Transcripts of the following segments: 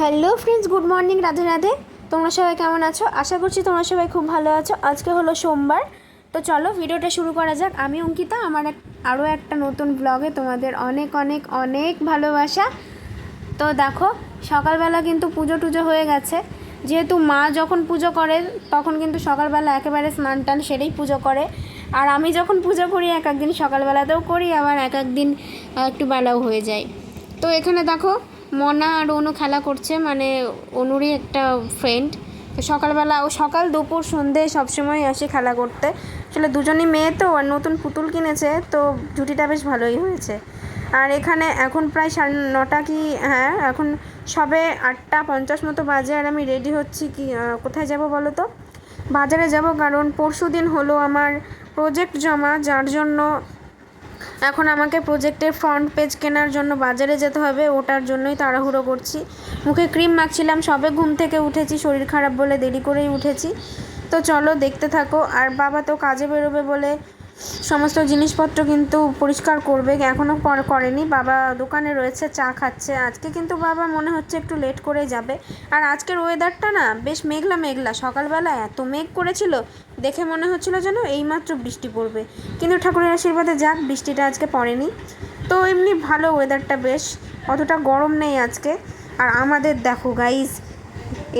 Hello friends, good morning, Radhe Radhe. তোমরা সবাই কেমন আছো? আশা করছি তোমরা সবাই খুব ভালো আছো। আজকে হলো সোমবার। তো চলো, ভিডিওটা শুরু করা যাক। আমি অঙ্কিতা, আমার এক আরও একটা নতুন ব্লগে তোমাদের অনেক অনেক অনেক ভালোবাসা। তো দেখো, সকালবেলা কিন্তু পুজো টুজো হয়ে গেছে। যেহেতু মা যখন পুজো করে, তখন কিন্তু সকালবেলা একেবারে স্নান টান সেরেই পুজো করে। আর আমি যখন পুজো করি, এক একদিন সকালবেলাতেও করি, আবার এক একদিন একটু বেলাও হয়ে যায়। তো এখানে দেখো মনা আর অনু খেলা করছে মানে অনুরই একটা ফ্রেন্ড তো সকালবেলা, ও সকাল, দুপুর, সন্ধে সবসময় আসে খেলা করতে। আসলে দুজনই মেয়ে তো, আর নতুন পুতুল কিনেছে, তো জুটিটা বেশ ভালোই হয়েছে। আর এখানে এখন প্রায় সাড়ে নটা কি হ্যাঁ এখন সবে আটটা পঞ্চাশ মতো বাজে, আর আমি রেডি হচ্ছি কি কোথায় যাব বলো তো? বাজারে যাব, কারণ পরশু দিন হলো আমার প্রজেক্ট জমা, যার জন্য এখন আমাকে প্রোজেক্টের ফ্রন্ট পেজ কেনার জন্য বাজারে যেতে হবে, ওটার জন্যই তাড়াহুড়ো করছি। মুখে ক্রিম মাখছিলাম, সবে ঘুম থেকে উঠেছি, শরীর খারাপ বলে দেরি করেই উঠেছি। তো চলো দেখতে থাকো, আর বাবা তো কাজে বেরোবে বলে সমস্ত জিনিসপত্র কিন্তু পরিষ্কার করবে। এখনও পর করেনি। বাবা দোকানে রয়েছে, চা খাচ্ছে। আজকে কিন্তু বাবা মনে হচ্ছে একটু লেট করে যাবে। আর আজকের ওয়েদারটা না বেশ মেঘলা মেঘলা। সকালবেলা এত মেঘ করেছিল, দেখে মনে হচ্ছিল যেন এইমাত্র বৃষ্টি পড়বে। কিন্তু ঠাকুরের আশীর্বাদে যাক, বৃষ্টিটা আজকে পড়েনি। তো এমনি ভালো ওয়েদারটা বেশ। অতটা গরম নেই আজকে। আর আমাদের দেখো গাইজ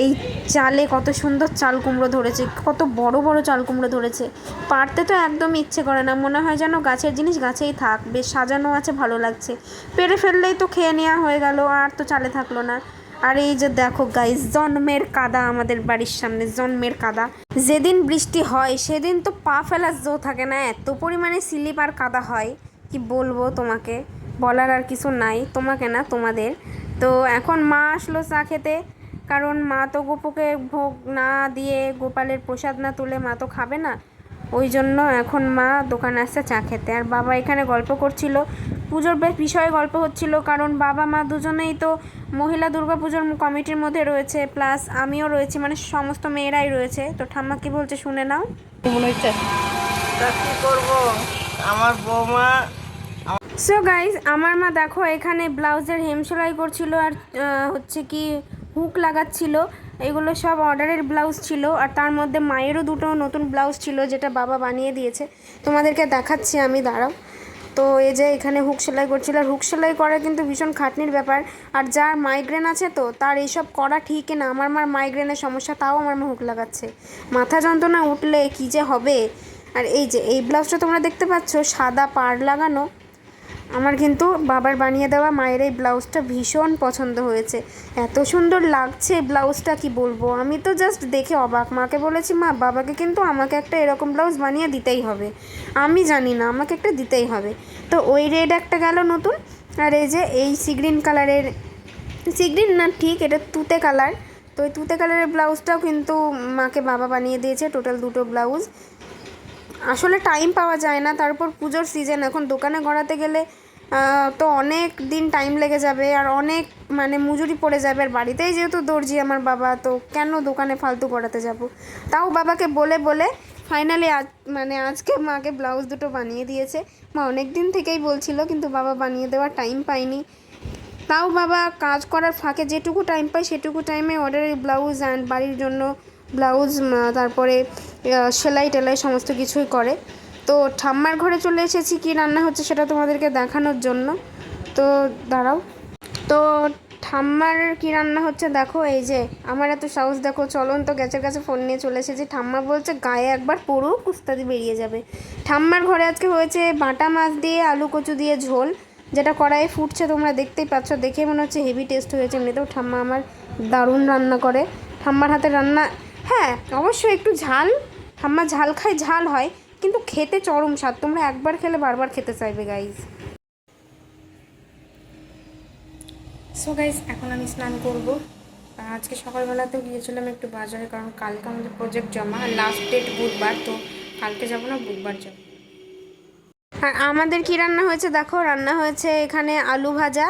এই চালে কত সুন্দর চাল কুমড়ো ধরেছে, কত বড় বড় চাল কুমড়ো ধরেছে। পারতে তো একদম ইচ্ছে করে না, মনে হয় যেন গাছের জিনিস গাছেই থাক, বেশ সাজানো আছে, ভালো লাগছে। পেরে ফেললেই তো খেয়ে নেওয়া হয়ে গেল, আর তো চালে থাকল না। আর এই যে দেখো গাইস জন্মের কাদা আমাদের বাড়ির সামনে, জন্মের কাদা। যেদিন বৃষ্টি হয়, সেদিন তো পা ফেলার জো থাকে না, এত পরিমাণে স্লিপ আর কাদা হয়, কি বলব তোমাকে? বলার আর কিছু নাই, তোমাকে না তোমাদের। তো এখন মা আসলো চা খেতে কারণ মা তো গোপুকে ভোগ না দিয়ে গোপালের প্রসাদ না তুলে মা তো খাবে না। ওই জন্য এখন মা দোকানে আসছে চা খেতে। আর বাবা এখানে গল্প করছিল। পুজোর বেশ বিষয়ে গল্প হচ্ছিল কারণ বাবা মা দুজনেই তো মহিলা দুর্গা পুজোর কমিটির মধ্যে রয়েছে। প্লাস আমিও রয়েছি মানে সমস্ত মেয়েরাই রয়েছে। তো ঠাম্মা কি বলছে শুনে নাও। তা কি করব? আমার বৌমা সো গাইজ আমার মা দেখো, এখানে ব্লাউজের হেম সেলাই করছিল আর হচ্ছে কি, হুক লাগাচ্ছিল। এগুলো সব অর্ডারের ব্লাউজ ছিল, আর তার মধ্যে মায়েরও দুটো নতুন ব্লাউজ ছিল, যেটা বাবা বানিয়ে দিয়েছে। তোমাদেরকে দেখাচ্ছি আমি, দাঁড়াও। তো এই যে এখানে হুক সেলাই করছিল, আর হুক সেলাই করা কিন্তু ভীষণ খাটনির ব্যাপার। আর যার মাইগ্রেন আছে তো, তার এইসব করা ঠিক না। আমার মার মাইগ্রেনের সমস্যা, তাও আমার মা হুক লাগাচ্ছে। মাথা যন্ত্রণা উঠলে কী যে হবে? আর এই যে, এই ব্লাউজটা তোমরা দেখতে পাচ্ছ, সাদা পাড় লাগানো। আমার কিন্তু বাবার বানিয়ে দেওয়া মায়ের এই ব্লাউজটা ভীষণ পছন্দ হয়েছে। এত সুন্দর লাগছে ব্লাউজটা, কি বলব? আমি তো জাস্ট দেখে অবাক। মাকে বলেছি, মা, বাবাকে কিন্তু আমাকে একটা এরকম ব্লাউজ বানিয়ে দিতেই হবে। আমি জানি না, আমাকে একটা দিতেই হবে। তো ওই রেড একটা গেল নতুন। আর এই যে এই সি গ্রিন কালারের সি গ্রিন না, ঠিক, এটা তুতে কালার তো ওই তুতে কালারের ব্লাউজটাও কিন্তু মাকে বাবা বানিয়ে দিয়েছে টোটাল দুটো ব্লাউজ। আসলে টাইম পাওয়া যায় না। তারপর পুজোর সিজন এখন দোকানে গড়াতে গেলে তো অনেক দিন টাইম লেগে যাবে আর অনেক মানে মজুরি পড়ে যাবে। আর বাড়িতেই যেহেতু দর্জি আমার বাবা, তো কেন দোকানে ফালতু করাতে যাব? তাও বাবাকে বলে বলে ফাইনালি আজ মানে আজকে মাকে ব্লাউজ দুটো বানিয়ে দিয়েছে। মা অনেক দিন থেকেই বলছিল, কিন্তু বাবা বানিয়ে দেওয়ার টাইম পাইনি তাও বাবা কাজ করার ফাঁকে যেটুকু টাইম পায়, সেটুকু টাইমে অর্ডারের ব্লাউজ অ্যান্ড বাড়ির জন্য ব্লাউজ তারপরে সেলাই টেলাই সমস্ত কিছুই করে। তো ঠাম্মার ঘরে চলে এসেছি, কি রান্না হচ্ছে সেটা তোমাদেরকে দেখানোর জন্য। তো দাঁড়াও। তো ঠাম্মার কি রান্না হচ্ছে দেখো, এই যে, আমার এত সাহস, দেখো, চলন তো গ্যাসের কাছে ফোন নিয়ে চলে এসেছি। ঠাম্মা বলছে, গায়ে একবার পুরো কুস্তাদি বেরিয়ে যাবে। ঠাম্মার ঘরে আজকে হয়েছে বাটা মাছ দিয়ে আলু কচু দিয়ে ঝোল, যেটা কড়াইয়ে ফুটছে, তোমরা দেখতেই পাচ্ছ, দেখে মনে হচ্ছে হেভি টেস্ট হয়েছে। এমনিতেও ঠাম্মা আমার দারুণ রান্না করে। ঠাম্মার হাতে রান্না হ্যাঁ অবশ্যই একটু ঝাল। ঠাম্মা ঝাল খায়, ঝাল হয়, কিন্তু খেতে চরম স্বাদ। তোমরা একবার খেলে বারবার খেতে চাইবে গাইজ সো গাইজ এখন আমি স্নান করব। আর আজকে সকালবেলাতেও গিয়েছিলাম একটু বাজারে, কারণ কালকে আমাদের প্রজেক্ট জমা লাস্ট ডেট বুধবার, তো কালকে যাব না, বুধবার যাব। আর আমাদের কি রান্না হয়েছে দেখো? রান্না হয়েছে এখানে আলু ভাজা।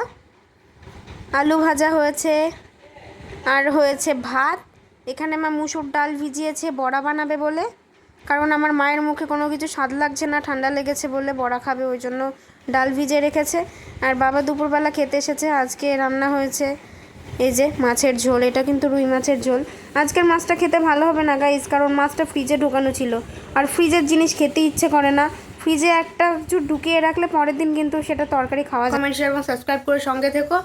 আলু ভাজা হয়েছে, আর হয়েছে ভাত। এখানে মা মুসুর ডাল ভিজিয়েছে, বড়া বানাবে বলে। কারণ আমার মায়ের মুখে কোনো কিছু স্বাদ লাগছে না, ঠান্ডা লেগেছে বলে বড়া খাবে, ওই জন্য ডাল ভিজে রেখেছে। আর বাবা দুপুরবেলা খেতে এসেছে, আজকে রান্না হয়েছে এই যে মাছের ঝোল, এটা কিন্তু রুই মাছের ঝোল। আজকের মাছটা খেতে ভালো হবে না গাইজ কারণ মাছটা ফ্রিজে ঢোকানো ছিল। আর ফ্রিজের জিনিস খেতে ইচ্ছে করে না। ফ্রিজে একটা কিছু ঢুকিয়ে রাখলে পরের দিন কিন্তু সেটা তরকারি খাওয়া যায়। কমেন্ট শেয়ার এবং সাবস্ক্রাইব করে সঙ্গে থেকো।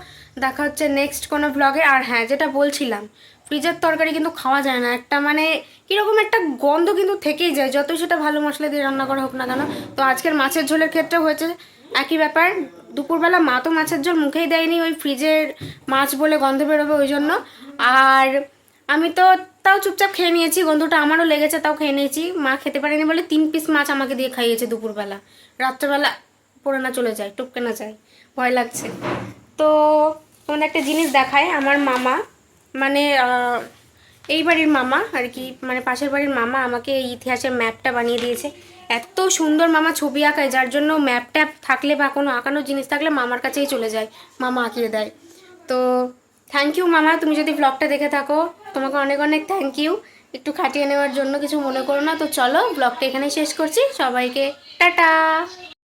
দেখা হচ্ছে নেক্সট কোনো ব্লগে আর হ্যাঁ যেটা বলছিলাম ফ্রিজের তরকারি কিন্তু খাওয়া যায় না। একটা মানে কীরকম একটা গন্ধ কিন্তু থেকেই যায়। যতই সেটা ভালো মশলা দিয়ে রান্না করা হোক না কেন। তো আজকের মাছের ঝোলের ক্ষেত্রে হয়েছে একই ব্যাপার। দুপুরবেলা মা তো মাছের ঝোল মুখেই দেয়নি ওই ফ্রিজের মাছ বলে গন্ধ বেরোবে ওই জন্য। আর আমি তো তাও চুপচাপ খেয়ে নিয়েছি, গন্ধটা আমারও লেগেছে তাও খেয়ে নিয়েছি। মা খেতে পারেনি বলে তিন পিস মাছ আমাকে দিয়ে খাইয়েছে দুপুরবেলা। রাত্রেবেলা পড়ে না চলে যায়, টুপকে না যায়। ভয় লাগছে। তো তোমাদের একটা জিনিস দেখায় আমার মামা মানে এই বাড়ির মামা আর কি মানে পাশের বাড়ির মামা আমাকে এই ইতিহাসের ম্যাপটা বানিয়ে দিয়েছে। এত সুন্দর মামা ছবি আঁকায়, যার জন্য ম্যাপ ট্যাপ থাকলে বা কোনো আঁকানোর জিনিস থাকলে মামার কাছেই চলে যায়, মামা আঁকিয়ে দেয়। তো থ্যাংক ইউ মামা, তুমি যদি ব্লগটা দেখে থাকো, তোমাকে অনেক অনেক থ্যাংক ইউ একটু খাটিয়ে নেওয়ার জন্য কিছু মনে করো না, তো চলো ব্লগটা এখানে শেষ করছি। সবাইকে টাটা!